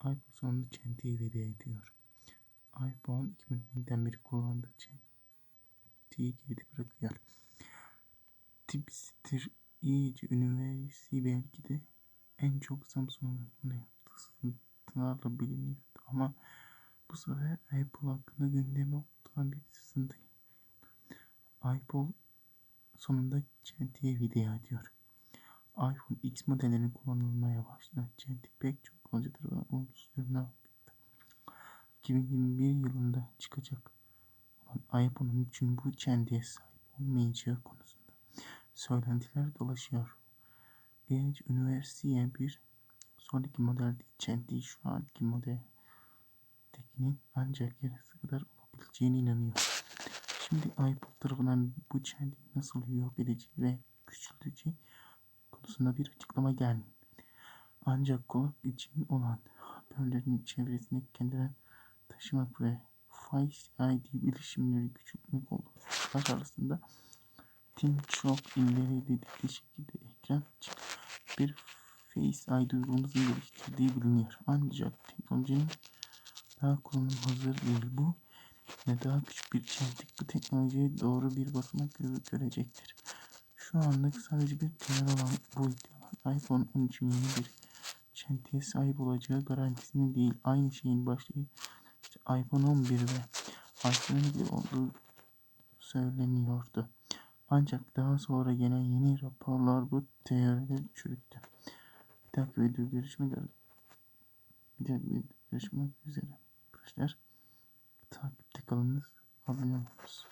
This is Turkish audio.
iPhone sonunda çentiyi veda ediyor. iPhone 2010'den beri kullandığı çentiyi geride bırakıyor. Tipster iyice üniversite belki de en çok Samsung'un yaptığı sızıntılarla biliniyordu ama bu sefer Apple hakkında gündeme oturan bir sızıntı. Apple sonunda çentiye veda ediyor. iPhone X modellerinin kullanılmaya. Çenti pek çok kullanıcı tarafından olumsuz yorumlar aldı. 2021 yılında çıkacak olan iPhone'un için bu çentiye sahip olmayacağı konusunda söylentiler dolaşıyor. Genç üniversiteye bir sonraki model çenti şu anki modeldekinin ancak yarısı kadar olabileceğine inanıyor. Şimdi iPod tarafından bu çenti nasıl yok edici ve küçültücü konusunda bir açıklama gelmedi. Ancak kulak için olan hoparlörlerin çevresinde kendinden taşımak ve Face ID bilişimleri küçültmek oluşumlar arasında Tim çok ileri dedikli şekilde ekran için bir Face ID uygulamasını geliştirdiği biliniyor. Ancak teknolojinin daha kullanım hazır değil. Bu ne daha küçük bir çentik bu teknolojiye doğru bir basamak görecektir. Şu anlık sadece bir temel olan bu iddialar iPhone 13 yeni bir çentiğe sahip olacağı garantisini değil. Aynı şeyin başlığı işte iPhone 11 ve iPhone 11 olduğu söyleniyordu. Ancak daha sonra gelen yeni raporlar bu teorileri çürüttü. Bir dahaki videoda görüşmek üzere. Bir dahaki videoda görüşmek üzere. Arkadaşlar takipte kalınız. Abone olunuz.